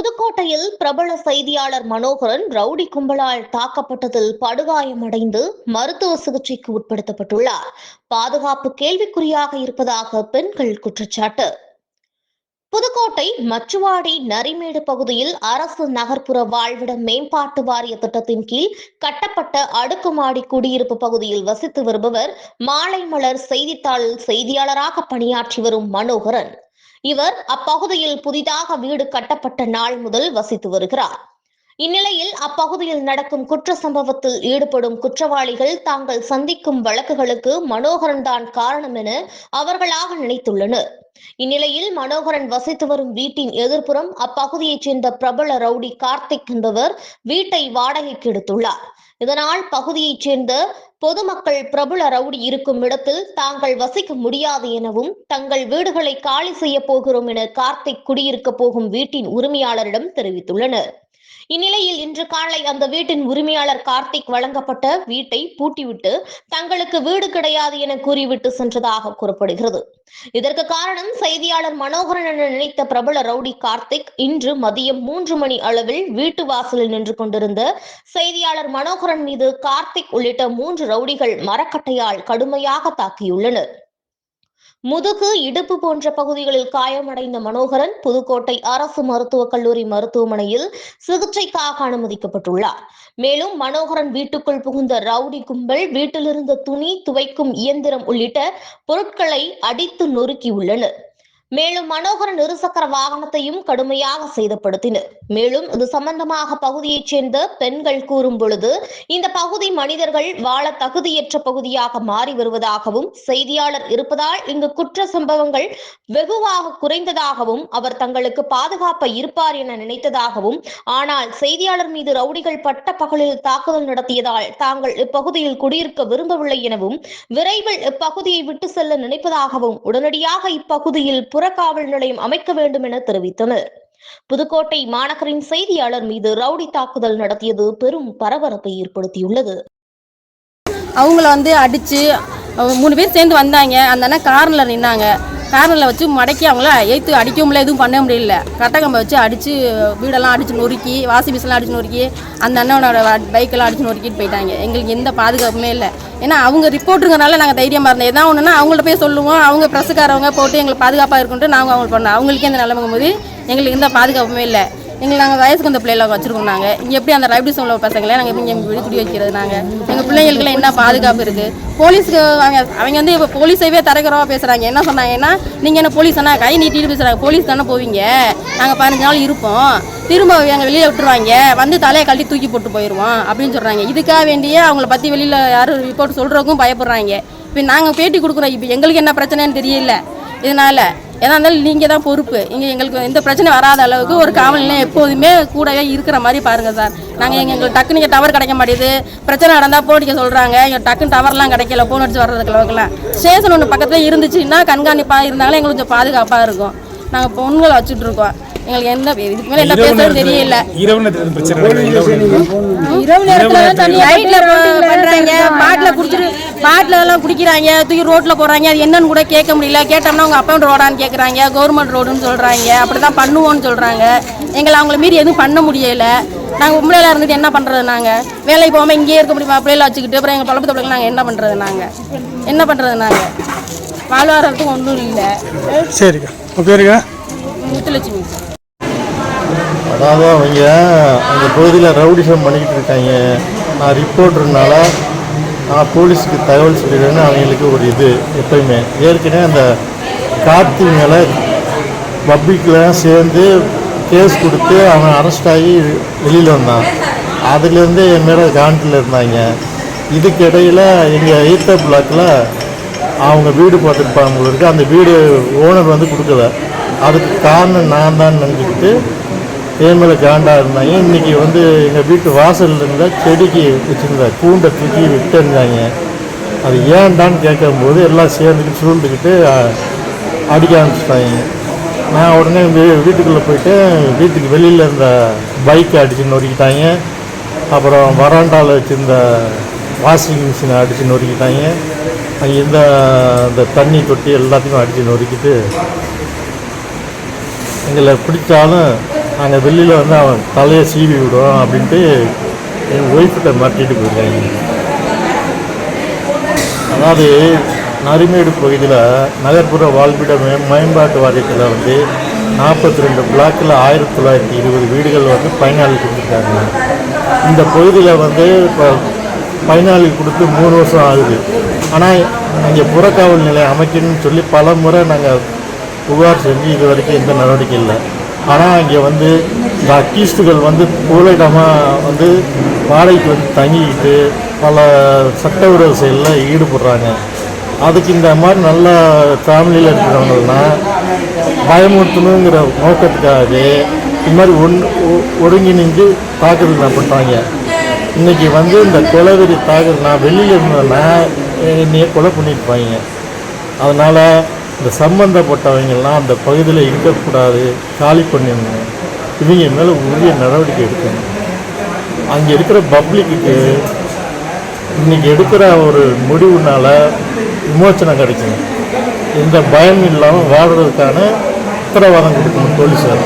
புதுக்கோட்டையில் பிரபல செய்தியாளர் மனோகரன் ரவுடி கும்பலால் தாக்கப்பட்டதில் படுகாயமடைந்து மருத்துவ சிகிச்சைக்கு உட்படுத்தப்பட்டுள்ளார். பாதுகாப்பு கேள்விக்குறியாக இருப்பதாக பெண்கள் குற்றச்சாட்டு. புதுக்கோட்டை மச்சுவாடி நரிமேடு பகுதியில் அரசு நகர்ப்புற வாழ்விட மேம்பாட்டு வாரிய திட்டத்தின் கீழ் கட்டப்பட்ட அடுக்குமாடி குடியிருப்பு பகுதியில் வசித்து வருபவர் மாலை மலர் செய்தித்தாளில் செய்தியாளராக பணியாற்றி வரும் மனோகரன். இவர் அப்பகுதியில் புதிதாக வீடு கட்டப்பட்ட நாள் முதல் வசித்து வருகிறார். இந்நிலையில் அப்பகுதியில் நடக்கும் குற்ற சம்பவத்தில் ஈடுபடும் குற்றவாளிகள் தாங்கள் சந்திக்கும் வழக்குகளுக்கு மனோகரன் தான் காரணம் என அவர்களாக நினைத்துள்ளனர். இந்நிலையில் மனோகரன் வசித்து வரும் வீட்டின் எதிர்ப்புறம் அப்பகுதியைச் சேர்ந்த பிரபல ரவுடி கார்த்திக் என்பவர் வீட்டை வாடகைக்கு எடுத்துள்ளார். இதனால் பகுதியைச் சேர்ந்த பொதுமக்கள் பிரபல ரவுடி இருக்கும் இடத்தில் தாங்கள் வசிக்க முடியாது எனவும் தங்கள் வீடுகளை காலி செய்ய போகிறோம் என கார்த்திக் குடியிருக்க போகும் வீட்டின் உரிமையாளரிடம் தெரிவித்துள்ளனர். இந்நிலையில் இன்று காலை அந்த வீட்டின் உரிமையாளர் கார்த்திக் வழங்கப்பட்ட வீட்டை பூட்டிவிட்டு தங்களுக்கு வீடு கிடையாது என கூறிவிட்டு சென்றதாக கூறப்படுகிறது. இதற்கு காரணம் செய்தியாளர் மனோகரன் என நினைத்த பிரபல ரவுடி கார்த்திக் இன்று மதியம் மூன்று மணி அளவில் வீட்டு வாசலில் நின்று கொண்டிருந்த செய்தியாளர் மனோகரன் மீது கார்த்திக் உள்ளிட்ட மூன்று ரவுடிகள் மரக்கட்டையால் கடுமையாக தாக்கியுள்ளனர். முதுகு இடுப்பு போன்ற பகுதிகளில் காயமடைந்த மனோகரன் புதுக்கோட்டை அரசு மருத்துவக் கல்லூரி மருத்துவமனையில் சிகிச்சைக்காக அனுமதிக்கப்பட்டுள்ளார். மேலும் மனோகரன் வீட்டுக்குள் புகுந்த ரவுடி கும்பல் வீட்டிலிருந்த துணி துவைக்கும் இயந்திரம் உள்ளிட்ட பொருட்களை அடித்து நொறுக்கியுள்ளனர். மேலும் மனோகரன் இருசக்கர வாகனத்தையும் கடுமையாக சேதப்படுத்தினர். மேலும் இது சம்பந்தமாக பகுதியைச் சேர்ந்த பெண்கள் கூறும் பொழுது இந்த பகுதி மனிதர்கள் வாழ தகுதியற்ற பகுதியாக மாறி வருவதாகவும் செய்தியாளர் இருப்பதால் இங்கு குற்ற சம்பவங்கள் வெகுவாக குறைந்ததாகவும் அவர் தங்களுக்கு பாதுகாப்பை இருப்பார் என நினைத்ததாகவும் ஆனால் செய்தியாளர் மீது ரவுடிகள் பட்ட பகலில் தாக்குதல் நடத்தியதால் தாங்கள் இப்பகுதியில் குடியிருக்க விரும்பவில்லை எனவும் விரைவில் இப்பகுதியை விட்டு செல்ல நினைப்பதாகவும் உடனடியாக இப்பகுதியில் புறக்காவல் நிலையம் அமைக்க வேண்டும் என தெரிவித்தனர். புதுக்கோட்டை மாநகரின் செய்தியாளர் மீது ரவுடி தாக்குதல் நடத்தியது பெரும் பரபரப்பை ஏற்படுத்தியுள்ளது. அவங்கள வந்து அடிச்சு மூணு பேர் சேர்ந்து வந்தாங்க. அந்த அண்ணன் கார்ல நின்னாங்க. கார்னில் வச்சு மடக்கி அவங்கள ஏற்று அடிக்க முடியல எதுவும் பண்ண முடியல. கட்டக்கம்பை வச்சு அடித்து வீடெல்லாம் அடித்து நொறுக்கி வாசி மிஷின்லாம் அடித்து நொறுக்கி அந்த அண்ணனோட பைக்கெல்லாம் அடித்து நொறுக்கிட்டு போயிட்டாங்க. எங்களுக்கு எந்த பாதுகாப்புமே இல்லை. ஏன்னா அவங்க ரிப்போர்ட்டுங்கிறனால நாங்கள் தைரியமாக இருந்தோம். எதாவது ஒன்றுனா அவங்கள்ட்ட போய் சொல்லுவோம். அவங்க ப்ரெஸ்ஸுக்காரவங்க போட்டு எங்களுக்கு பாதுகாப்பாக இருக்குன்ட்டு நாங்கள் அவங்களுக்கு பண்ணோம். அவங்களுக்கே இந்த நிலைமைங்கும் போது எங்களுக்கு எந்த பாதுகாப்புமே இல்லை. எங்களை நாங்கள் வயசுக்கு அந்த பிள்ளைகளை வச்சுருக்கோம் நாங்கள் இங்கே எப்படி அந்த ரைபிடிஸ் உள்ள பசங்களை நாங்கள் எப்படி இங்கே வீடு குடி வைக்கிறது நாங்கள் எங்கள் பிள்ளைங்களுக்குலாம் என்ன பாதுகாப்பு இருக்குது போலீஸுக்கு அவங்க அவங்க வந்து இப்போ போலீஸைவே தரக்குறவா பேசுகிறாங்க என்ன சொன்னாங்கன்னா நீங்கள் என்ன போலீஸ் அண்ணா கை நீட்டிட்டு பேசுகிறாங்க போலீஸ் தானே போவீங்க. நாங்கள் பதினஞ்சு நாள் இருப்போம். திரும்ப எங்கள் வெளியே விட்டுருவாங்க. வந்து தலையை கழட்டி தூக்கி போட்டு போயிடுவோம் அப்படின்னு சொல்கிறாங்க இதுக்காக வேண்டிய அவங்கள பற்றி வெளியில் யாரும் ரிப்போர்ட் சொல்கிறதுக்கும் பயப்படுறாங்க. இப்போ நாங்கள் பேட்டி கொடுக்குறோம். இப்போ எங்களுக்கு என்ன பிரச்சனைன்னு தெரியல. இதனால் எதா இருந்தாலும் நீங்கள் தான் பொறுப்பு. இங்கே எங்களுக்கு எந்த பிரச்சனை வராத அளவுக்கு ஒரு காவல் நிலையம் எப்போதுமே கூடவே இருக்கிற மாதிரி பாருங்கள் சார். நாங்கள் எங்க எங்களுக்கு டக்குன்னு இங்கே டவர் கிடைக்க மாட்டேது. பிரச்சனை நடந்தால் போன் அடிக்க சொல்கிறாங்க இங்கே டக்குன்னு டவர்லாம் கிடைக்கல ஃபோன் அடிச்சு வர்றதுக்கு அளவுக்குலாம். ஸ்டேஷன் ஒன்று பக்கத்தில் இருந்துச்சுன்னா கண்காணிப்பாக இருந்தாலும் எங்களுக்கு கொஞ்சம் பாதுகாப்பாக இருக்கும். நாங்கள் பொண்ணுங்களை வச்சுட்டு இருக்கோம். எங்களுக்கு எந்த இதுக்கு மேலே என்ன பேசுறது தெரியல. இரவு நேரத்துல? இரவு நேரத்துல? தண்ணி பாட்டில் குடிச்சிட்டு பாட்டில் எல்லாம் குடிக்கிறாங்க தூக்கி ரோட்ல போறாங்க அது என்னன்னு கூட கேட்க முடியல. கேட்டோம்னா அவங்க அப்பவுண்ட் ரோடான்னு கேட்குறாங்க கவர்மெண்ட் ரோடுன்னு சொல்றாங்க அப்படிதான் பண்ணுவோம்னு சொல்றாங்க. எங்களை அவங்கள மீறி எதுவும் பண்ண முடியல. நாங்கள் உண்மையில இருந்துட்டு என்ன பண்றது நாங்க? வேலைக்கு போகாம இங்கேயே இருக்க முடியுமா? பிள்ளைகளை வச்சுக்கிட்டு அப்புறம் எங்கள் பழப்பு தொழில் நாங்கள் என்ன பண்றது நாங்க? என்ன பண்றது நாங்க? வாழ்வாரத்துக்கு ஒன்றும் இல்லை. சரிக்கா. பேருங்க முத்துலட்சுமி. அதாவது அவங்க அந்த பகுதியில் ரவுடிசம் பண்ணிக்கிட்டு இருக்காங்க. நான் ரிப்போர்ட்டர்னால நான் போலீஸுக்கு தகவல் சொல்லிடுவேன்னு அவங்களுக்கு ஒரு இது எப்பயுமே. ஏற்கனவே அந்த கார்த்தி மேலே பப்ளிக்லாம் சேர்ந்து கேஸ் கொடுத்து அவன் அரெஸ்ட் ஆகி வெளியில் வந்தான். அதுலேருந்து என் மேலே காண்டில் இருந்தாங்க. இதுக்கு இடையில் எங்கள் எய்த்த பிளாக்கில் அவங்க வீடு பார்த்துருப்பாங்க அந்த வீடு ஓனர் வந்து கொடுக்கல. அதுக்கு காரணம் நான் தான் நினச்சிக்கிட்டு என் மேலே காண்டாக இருந்தாங்க இன்றைக்கி வந்து எங்கள் வீட்டு வாசலில் இருந்த செடிக்கு வச்சுருந்த கூண்டை தூக்கி விட்டுருந்தாங்க அது ஏன்டான்னு கேட்கும்போது எல்லாம் சேர்ந்துக்கிட்டு சூழ்ந்துக்கிட்டு அடிக்க ஆரம்பிச்சிட்டாங்க. நான் உடனே வீட்டுக்குள்ளே போயிட்டு வீட்டுக்கு வெளியில் இருந்த பைக்கை அடித்து நொறுக்கிட்டாங்க. அப்புறம் வராண்டாவில் வச்சுருந்த வாஷிங் மிஷினை அடித்து நொறுக்கிட்டாங்க. அங்கே இருந்த அந்த தண்ணி தொட்டி எல்லாத்தையும் அடித்து நொறுக்கிட்டு எங்களை பிடிச்சாலும் நாங்கள் வெளியில் வந்து அவன் தலையை சீவி விடுவோம் அப்படின்ட்டு என் ஒய்ஃப்கிட்ட மாட்டிட்டு போயிருக்காங்க அதாவது நரிமேடு பகுதியில் நகர்ப்புற வாழ்விட மே மேம்பாட்டு வாரியத்தில் வந்து நாற்பத்தி ரெண்டு பிளாக்கில் ஆயிரத்தி தொள்ளாயிரத்தி இருபது வீடுகள் வந்து பயனாளி கொடுத்துருக்காங்க இந்த பகுதியில் வந்து இப்போ பயனாளி கொடுத்து மூணு வருஷம் ஆகுது. ஆனால் இங்கே புறக்காவல் நிலையம் அமைக்கணும்னு சொல்லி பல முறை நாங்கள் புகார் செஞ்சு இது வரைக்கும் எந்த நடவடிக்கை இல்லை. ஆனால் இங்கே வந்து இந்த அக்கீஸ்டுகள் வந்து பூலிடமாக வந்து வாடகைக்கு வந்து தங்கிக்கிட்டு பல சட்டவிரோத செயலில் ஈடுபடுறாங்க. அதுக்கு இந்த மாதிரி நல்ல ஃபேமிலியில் இருக்கிறவங்கன்னா பயமுறுத்தணுங்கிற நோக்கத்துக்காகவே இது மாதிரி ஒன் ஒ- தாக்குதல் நான் பண்ணுறாங்க இன்றைக்கி வந்து இந்த கொலவெறி தாக்குதல் நான் வெளியில் இருந்தேன்னா என்னையே கொலை பண்ணியிருப்பாங்க. அதனால் இந்த சம்பந்தப்பட்டவங்கெல்லாம் அந்த பகுதியில் இருக்கக்கூடாது காலி பண்ணிடணும். இவங்க மேலே உரிய நடவடிக்கை எடுக்கணும். அங்கே இருக்கிற பப்ளிக்கு இன்றைக்கி எடுக்கிற ஒரு முடிவுனால விமோச்சனம் கிடைக்கும் எந்த பயமும் இல்லாமல் வாழ்கிறதுக்கான உத்தரவாதம் கொடுக்கணும் போலீஸார்.